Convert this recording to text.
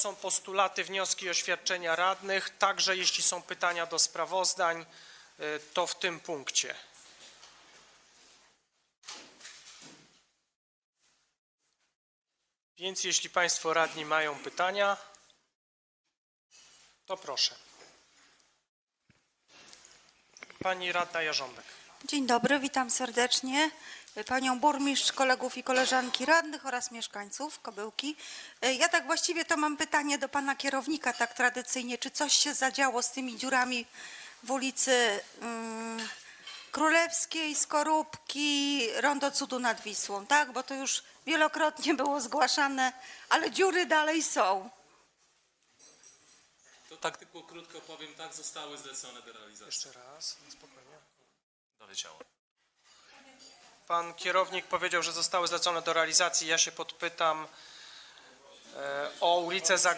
są postulaty, wnioski i oświadczenia radnych, także jeśli są pytania do sprawozdań, y, to w tym punkcie. Więc jeśli Państwo radni mają pytania, to proszę. Pani radna Jarząbek. Dzień dobry, witam serdecznie panią burmistrz, kolegów i koleżanki radnych oraz mieszkańców Kobyłki. E, Ja tak właściwie to mam pytanie do pana kierownika, tak tradycyjnie. Czy coś się zadziało z tymi dziurami w ulicy mm, Królewskiej, Skorupki, Rondo Cudu nad Wisłą, tak? Bo to już wielokrotnie było zgłaszane, ale dziury dalej są. To tak tylko krótko powiem, tak zostały zlecone do realizacji. Jeszcze raz, no spokojnie. Doleciało. Pan kierownik powiedział, że zostały zlecone do realizacji. Ja się podpytam e, o ulicę Zag